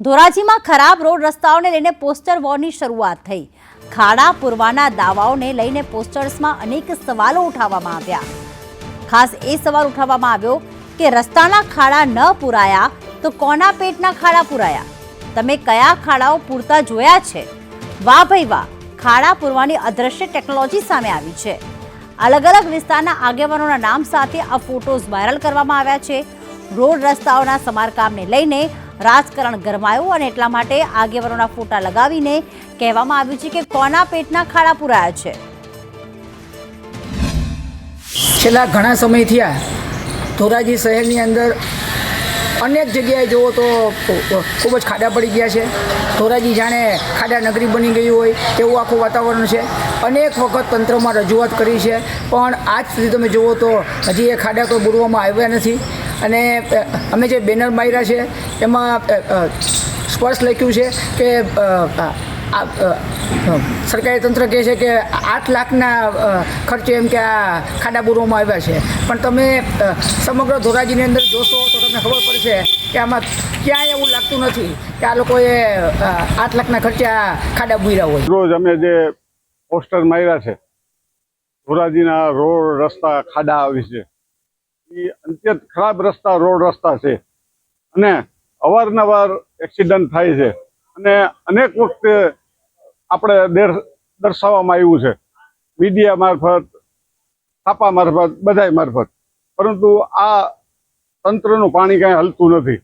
ધોરાજીમાં ખરાબ રોડ રસ્તાઓને લઈને પોસ્ટર વોરની શરૂઆત થઈ. ખાડા, પૂરવાના દાવાઓને લઈને પોસ્ટર્સમાં અનેક સવાલો ઉઠાવવામાં આવ્યા. ખાસ એ સવાલ ઉઠાવવામાં આવ્યો કે રસ્તાના ખાડા ન પૂરાયા તો કોના પેટના ખાડા પૂરાયા? તમે કયા ખાડાઓ પૂરતા જોયા છે? વાહ ભાઈ વાહ, ખાડા પૂરવાની અદ્રશ્ય ટેકનોલોજી સામે આવી છે. અલગ અલગ વિસ્તારના આગેવાનોના નામ સાથે આ ફોટોઝ વાયરલ કરવામાં આવ્યા છે. રોડ રસ્તાઓના સમારકામને લઈને રાજકારણ ગરમાયું અને એટલા માટે આગેવાનોના ફોટા લગાવીને કહેવામાં આવ્યું છે કે કોના પેટના ખાડા પુરાયા છે. છેલ્લા ઘણા સમય થયા ધોરાજી શહેરની અંદર અનેક જગ્યાએ જુઓ તો ખૂબ જ ખાડા પડી ગયા છે. ધોરાજી જાણે ખાડા નગરી બની ગયું હોય તેવું આખું વાતાવરણ છે. અનેક વખત તંત્રમાં રજૂઆત કરી છે, પણ આજ સુધી તમે જુઓ તો હજી એ ખાડા કોઈ બુરવામાં આવ્યા નથી. અને અમે જે બેનર માર્યા છે, એમાં સ્પષ્ટ લખ્યું છે કે સરકારી તંત્ર કહે છે કે આઠ લાખના ખર્ચે એમ કે આ ખાડા પૂરવામાં આવ્યા છે. પણ તમે સમગ્ર ધોરાજીની અંદર જોશો તો તમને ખબર પડશે કે આમાં ક્યાંય એવું લાગતું નથી કે આ લોકોએ આઠ લાખના ખર્ચે આ ખાડા બુર્યા હોય. રોજ અમે જે પોસ્ટર માર્યા છે, ધોરાજીના રોડ રસ્તા ખાડા વિશે એ અત્યંત ખરાબ રસ્તા, રોડ રસ્તા છે. અને અવારનવાર એક્સિડન્ટ થાય છે. અને અનેક વખતે આપણે દેર, દર્શાવવામાં આવ્યું છે. મીડિયા મારફત છાપા મારફત, બધાય મારફત. પરંતુ આ તંત્રનું પાણી કાંઈ હલતું નથી.